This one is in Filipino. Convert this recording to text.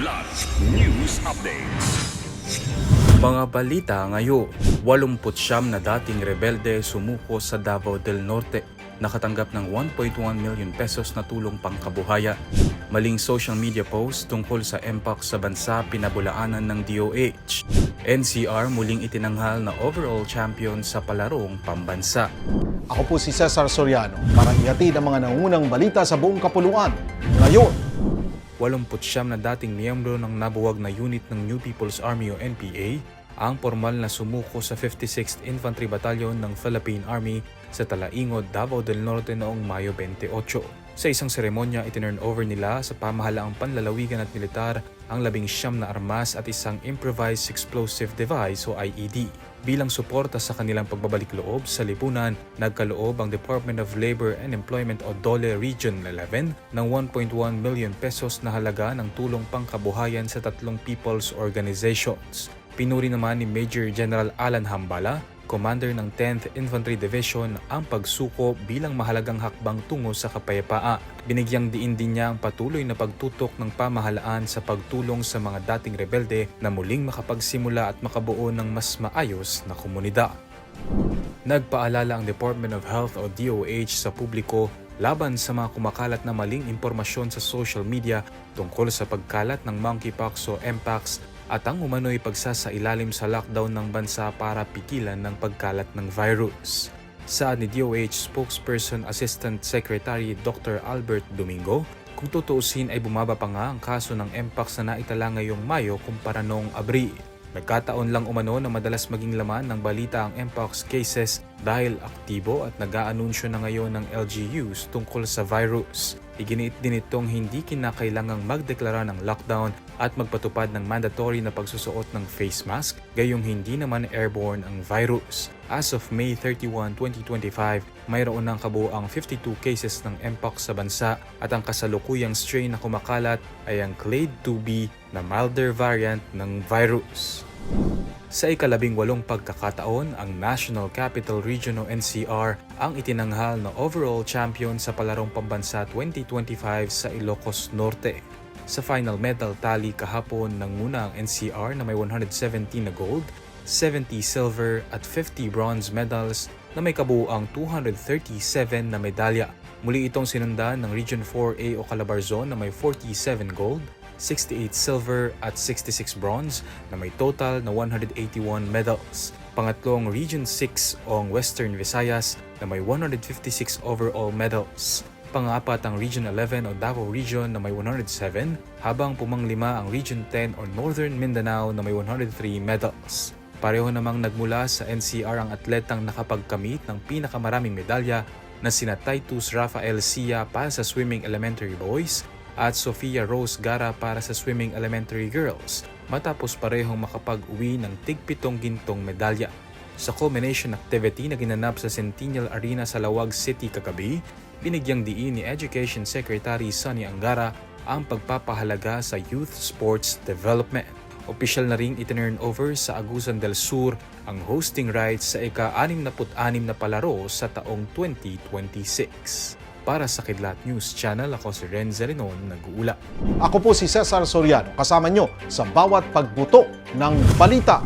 Kidlat News Updates. Mga balita ngayon, 89 na dating rebelde sumuko sa Davao del Norte. Nakatanggap ng 1.1 million pesos na tulong pangkabuhayan. Maling social media post tungkol sa MPOX sa bansa pinabulaanan ng DOH. NCR muling itinanghal na overall champion sa palarong pambansa. Ako po si Cesar Soriano para ihatid ang mga nangunang balita sa buong kapuluan. Ngayon, 89 na dating miyembro ng nabuwag na unit ng New People's Army o NPA ang formal na sumuko sa 56th Infantry Battalion ng Philippine Army sa Talaingod, Davao del Norte noong Mayo 28. Sa isang seremonya, itinurn over nila sa pamahalaang panlalawigan at militar ang labing siyam na armas at isang improvised explosive device o IED. Bilang suporta sa kanilang pagbabalik loob sa lipunan, nagkaloob ang Department of Labor and Employment o DOLE Region 11 ng 1.1 million pesos na halaga ng tulong pangkabuhayan sa tatlong people's organizations. Pinuri naman ni Major General Alan Hambala, commander ng 10th Infantry Division, ang pagsuko bilang mahalagang hakbang tungo sa kapayapaan. Binigyang diin din niya ang patuloy na pagtutok ng pamahalaan sa pagtulong sa mga dating rebelde na muling makapagsimula at makabuo ng mas maayos na komunidad. Nagpaalala ang Department of Health o DOH sa publiko laban sa mga kumakalat na maling impormasyon sa social media tungkol sa pagkalat ng monkeypox o mpox at ang umano'y pagsasailalim sa lockdown ng bansa para pigilan ng pagkalat ng virus. Saad ni DOH spokesperson Assistant Secretary Dr. Albert Domingo, kung tutuusin ay bumaba pa nga ang kaso ng mpox na naitala ngayong Mayo kumpara noong Abril. Nagkataon lang umano na madalas maging laman ng balita ang mpox cases dahil aktibo at nag-aanunsyo na ngayon ng LGUs tungkol sa virus. Iginiit din itong hindi kinakailangang magdeklara ng lockdown at magpatupad ng mandatory na pagsusuot ng face mask, gayong hindi naman airborne ang virus. As of May 31, 2025, mayroon ng kabuoang 52 cases ng mpox sa bansa at ang kasalukuyang strain na kumakalat ay ang Clade 2B na milder variant ng virus. Sa ikalabing walong pagkakataon, ang National Capital Region NCR ang itinanghal na overall champion sa palarong pambansa 2025 sa Ilocos Norte. Sa final medal tally kahapon nanguna ang NCR na may 117 na gold, 70 silver at 50 bronze medals na may kabuuang 237 na medalya. Muli itong sinundan ng Region 4A o Calabarzon na may 47 gold, 68 silver at 66 bronze na may total na 181 medals. Pangatlong Region 6 o ang Western Visayas na may 156 overall medals. Pangapat ang Region 11 o Davao Region na may 107, habang pumanglima ang Region 10 o Northern Mindanao na may 103 medals. Pareho namang nagmula sa NCR ang atletang nakapagkamit ng pinakamaraming medalya na sina Titus Rafael Sia para sa Swimming Elementary Boys at Sofia Rose Gara para sa Swimming Elementary Girls matapos parehong makapag-uwi ng tigpitong gintong medalya. Sa culmination activity na ginanap sa Centennial Arena sa Lawag City kagabi, binigyang diin ni Education Secretary Sonny Angara ang pagpapahalaga sa youth sports development. Opisyal na ring itinurn over sa Agusan del Sur ang hosting rights sa ika-66 na palaro sa taong 2026. Para sa Kidlat News Channel, ako si Renzo Renon, nag-uula. ako po si Cesar Soriano kasama nyo sa bawat pagbuto ng balita.